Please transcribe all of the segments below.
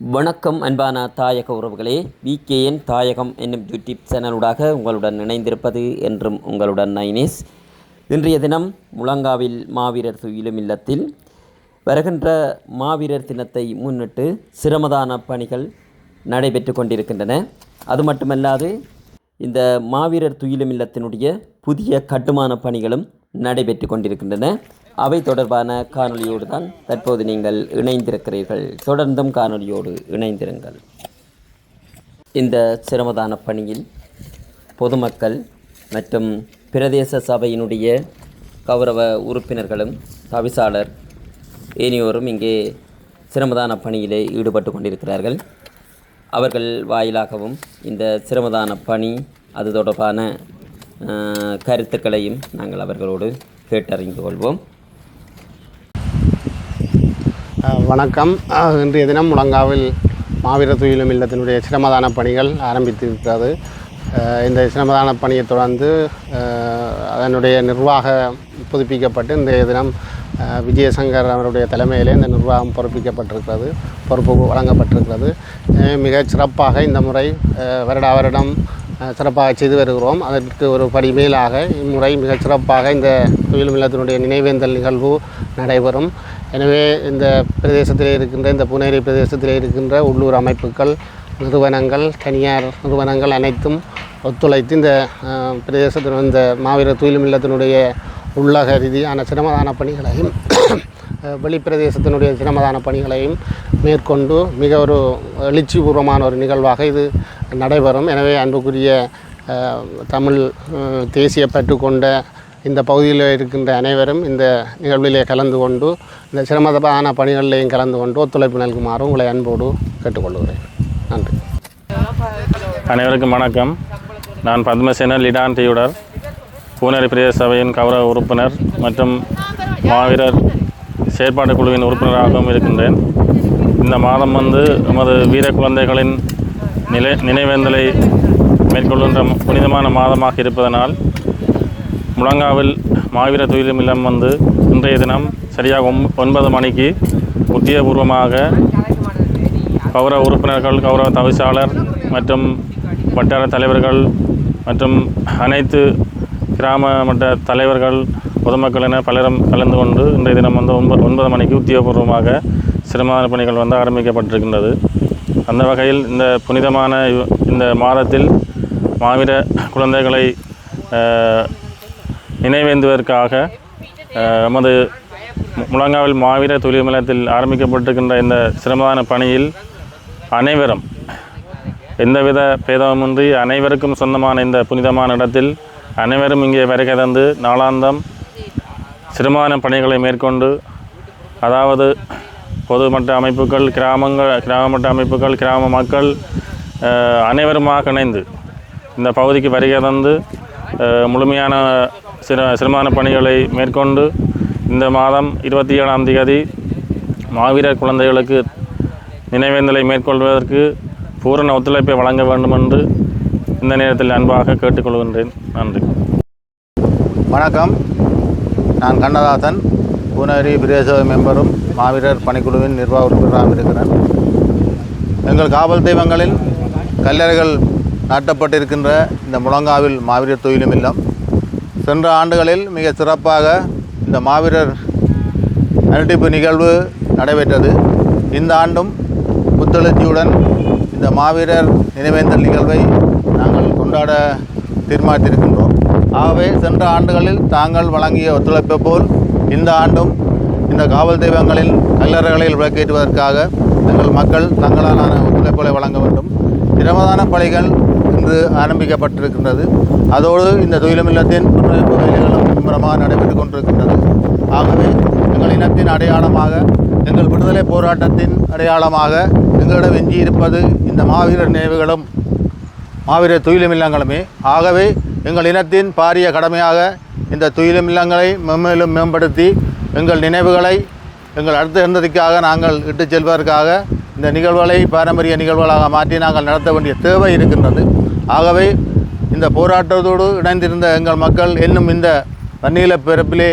வணக்கம் அன்பான தாயக உறவுகளே விகேஎன் தாயகம் என்னும் யூடியூப் சேனலூடாக உங்களுடன் இணைந்திருப்பது என்றும் உங்களுடன் நைனேஸ். இன்றைய தினம் முழங்காவில் மாவீரர் துயிலும் இல்லத்தில் வருகின்ற மாவீரர் தினத்தை முன்னிட்டு சிரமதான பணிகள் நடைபெற்று கொண்டிருக்கின்றன. அது மட்டுமல்லாது இந்த மாவீரர் துயிலும் இல்லத்தினுடைய புதிய கட்டுமான பணிகளும் நடைபெற்று கொண்டிருக்கின்றன. அவை தொடர்பான காணொலியோடு தான் தற்போது நீங்கள் இணைந்திருக்கிறீர்கள். தொடர்ந்தும் காணொலியோடு இணைந்திருங்கள். இந்த சிரமதான பணியில் பொதுமக்கள் மற்றும் பிரதேச சபையினுடைய கௌரவ உறுப்பினர்களும் தவிசாளர் ஏனையோரும் இங்கே சிரமதான பணியிலே ஈடுபட்டு கொண்டிருக்கிறார்கள். அவர்கள் வாயிலாகவும் இந்த சிரமதான பணி அது தொடர்பான கருத்துக்களையும் நாங்கள் அவர்களோடு கேட்டறிந்து கொள்வோம். வணக்கம். இன்றைய தினம் முழங்காவில் மாவீர துயிலும் இல்லத்தினுடைய சிரமதான பணிகள் ஆரம்பித்திருக்கிறது. இந்த சிரமதான பணியை தொடர்ந்து அதனுடைய நிர்வாகம் புதுப்பிக்கப்பட்டு இன்றைய தினம் விஜயசங்கர் அவருடைய தலைமையிலே இந்த நிர்வாகம் பொறுப்பிக்கப்பட்டிருக்கிறது பொறுப்பு வழங்கப்பட்டிருக்கிறது. மிகச் சிறப்பாக இந்த முறை வருட வருடம் சிறப்பாக செய்து வருகிறோம். அதற்கு ஒரு படி மேலாக இம்முறை மிகச் சிறப்பாக இந்த தொழில் நிலத்தினுடைய நினைவேந்தல் நிகழ்வு நடைபெறும். எனவே இந்த பிரதேசத்தில் இருக்கின்ற இந்த புனேரி பிரதேசத்திலே இருக்கின்ற உள்ளூர் அமைப்புகள் நிறுவனங்கள் தனியார் நிறுவனங்கள் அனைத்தும் ஒத்துழைத்து இந்த பிரதேசத்தில் இந்த மாவீர துயிலும் இல்லத்தினுடைய உள்ளக ரீதியான சிரமதான பணிகளையும் வெளிப்பிரதேசத்தினுடைய சிரமதான பணிகளையும் மேற்கொண்டு மிக ஒரு எழுச்சிபூர்வமான ஒரு நிகழ்வாக இது நடைபெறும். எனவே அன்புக்குரிய தமிழ் தேசிய பற்று கொண்ட இந்த பகுதியில் இருக்கின்ற அனைவரும் இந்த நிகழ்விலே கலந்து கொண்டு இந்த சிரமதமான பணிகளிலேயும் கலந்து கொண்டு ஒத்துழைப்பு நல்குமாறு உங்களை அன்போடு கேட்டுக்கொள்கிறேன். நன்றி. அனைவருக்கும் வணக்கம். நான் பத்மசேன லிடான் டியூடர் பூனரி பிரதேச சபையின் கௌரவ உறுப்பினர் மற்றும் மாவீரர் செயற்பாட்டு குழுவின் உறுப்பினராகவும் இருக்கின்றேன். இந்த மாதம் வந்து நமது வீர குழந்தைகளின் நிலை நினைவேந்தலை மேற்கொள்கின்ற புனிதமான மாதமாக இருப்பதனால் முழங்காவில் மாவீர துயிலும் இல்லம் வந்து இன்றைய தினம் சரியாக ஒம் ஒன்பது மணிக்கு உத்தியபூர்வமாக கௌரவ உறுப்பினர்கள் கௌரவ தவிசாளர் மற்றும் வட்டார தலைவர்கள் மற்றும் அனைத்து கிராம மட்ட தலைவர்கள் பொதுமக்கள் என பலரும் கலந்து கொண்டு இன்றைய தினம் வந்து ஒன்பது ஒன்பது மணிக்கு உத்தியோகபூர்வமாக சிரமதான பணிகள் வந்து ஆரம்பிக்கப்பட்டிருக்கின்றது. அந்த வகையில் இந்த புனிதமான இவ்- இந்த மாதத்தில் மாவீர குழந்தைகளை நினைவேந்துவதற்காக நமது எமது முழங்காவில் மாவீர தொழில்மலத்தில் ஆரம்பிக்கப்பட்டிருக்கின்ற இந்த சிரமதான பணியில் அனைவரும் எந்தவித பேதமின்றி அனைவருக்கும் சொந்தமான இந்த புனிதமான இடத்தில் அனைவரும் இங்கே வருகை தந்து நாளாந்தம் சிரமதான பணிகளை மேற்கொண்டு அதாவது பொதுமட்ட அமைப்புகள் கிராமங்கள் கிராமமட்ட அமைப்புகள் கிராம மக்கள் அனைவருமாக இணைந்து இந்த பகுதிக்கு வருகை தந்து முழுமையான சிர சிரமதான பணிகளை மேற்கொண்டு இந்த மாதம் இருபத்தி ஏழாம் தேதி மாவீரர் குழந்தைகளுக்கு நினைவேந்தலை மேற்கொள்வதற்கு பூரண ஒத்துழைப்பை வழங்க வேண்டும் என்று இந்த நேரத்தில் அன்பாக கேட்டுக்கொள்கின்றேன். நன்றி. வணக்கம். நான் கண்ணதாசன் பூனரி பிரதேச மெம்பரும் மாவீரர் பணிக்குழுவின் நிர்வாக உறுப்பினராக இருக்கிறேன். எங்கள் காவல் தெய்வங்களில் கல்லறைகள் நாட்டப்பட்டிருக்கின்ற இந்த முழங்காவில் மாவீரர் தொழிலும் இல்லம். சென்ற ஆண்டுகளில் மிக சிறப்பாக இந்த மாவீரர் அனுட்டிப்பு நிகழ்வு நடைபெற்றது. இந்த ஆண்டும் புத்தெழுச்சியுடன் இந்த மாவீரர் நினைவேந்தல் நிகழ்வை நாங்கள் கொண்டாட தீர்மானித்திருக்கின்றோம். ஆகவே சென்ற ஆண்டுகளில் தாங்கள் வழங்கிய ஒத்துழைப்பை போல் இந்த ஆண்டும் இந்த காவல் தெய்வங்களின் கல்லறைகளில் விளக்கேற்றுவதற்காக எங்கள் மக்கள் தங்களாலான ஒத்துழைப்புகளை வழங்க வேண்டும். பிரமதான பணிகள் இன்று ஆரம்பிக்கப்பட்டிருக்கின்றது. அதோடு இந்த துயிலும் இல்லத்தின் புனரமைப்பு வேலைகளும் மும்முரமாக நடைபெற்று கொண்டிருக்கின்றது. ஆகவே எங்கள் இனத்தின் அடையாளமாக எங்கள் விடுதலை போராட்டத்தின் அடையாளமாக எங்களிடம் எஞ்சியிருப்பது இந்த மாவீரர் நினைவுகளும் மாவீரர் தொழிலமில்லங்களுமே ஆகவே எங்கள் இனத்தின் பாரிய கடமையாக இந்த தொழிலமில்லங்களை இல்லங்களை மென்மேலும் மேம்படுத்தி எங்கள் நினைவுகளை எங்கள் அடுத்த இருந்ததுக்காக நாங்கள் இட்டுச் செல்வதற்காக இந்த நிகழ்வுகளை பாரம்பரிய நிகழ்வுகளாக மாற்றி நாங்கள் நடத்த வேண்டிய தேவை இருக்கின்றது. ஆகவே இந்த போராட்டத்தோடு இணைந்திருந்த எங்கள் மக்கள் இன்னும் இந்த வன்னியில பிறப்பிலே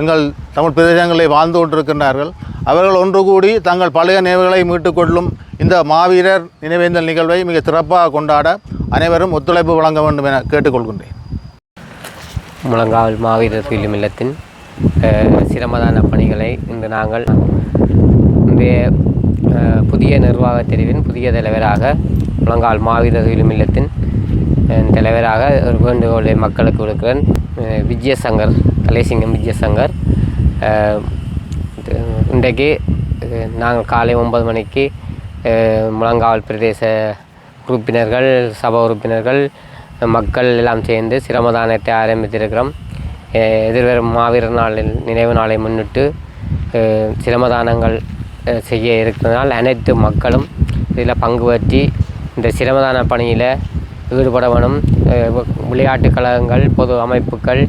எங்கள் தமிழ் பிரதேசங்களில் வாழ்ந்து கொண்டிருக்கின்றார்கள். அவர்கள் ஒன்று கூடி தங்கள் பழைய நினைவுகளை மீட்டுக்கொள்ளும் இந்த மாவீரர் நினைவேந்தல் நிகழ்வை மிக சிறப்பாக கொண்டாட அனைவரும் ஒத்துழைப்பு வழங்க வேண்டும் என கேட்டுக்கொள்கின்றேன். முழங்கால் மாவீரர் பிலிம் இல்லத்தின் சிரமதான பணிகளை இன்று நாங்கள் இன்றைய புதிய நிர்வாகத் தெரிவின் புதிய தலைவராக முழங்கால் மாவீரர் துயிலும் இல்லத்தின் தலைவராக ஒரு வேண்டுகோளை மக்களுக்கு விடுக்கிறேன் விஜயசங்கர் கலைசிங்கம் விஜயசங்கர். இன்றைக்கு நாங்கள் காலை ஒன்பது மணிக்கு முழங்காவல் பிரதேச உறுப்பினர்கள் சபை உறுப்பினர்கள் மக்கள் எல்லாம் சேர்ந்து சிரமதானத்தை ஆரம்பித்திருக்கிறோம். எதிர்வரும் மாவீரர் நாளில் நினைவு நாளை முன்னிட்டு சிரமதானங்கள் செய்ய இருக்கிறதால் அனைத்து மக்களும் இதில் பங்கு பற்றி இந்த சிரமதான பணியில் ஈடுபட வேணும். விளையாட்டு கழகங்கள் பொது அமைப்புகள்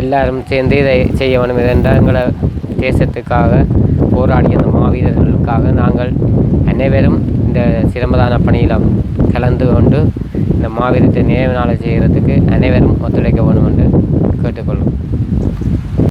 எல்லாரும் சேர்ந்து இதை செய்ய வேணும் இதென்றால் எங்களை தேசத்துக்காக போராடிய அந்த மாவீரர்களுக்காக நாங்கள் அனைவரும் இந்த சிரமதான பணியில் கலந்து கொண்டு இந்த மாவீரத்தை நினைவு நாளை செய்கிறதுக்கு அனைவரும் ஒத்துழைக்க வேண்டும் என்று கேட்டுக்கொள்ளும்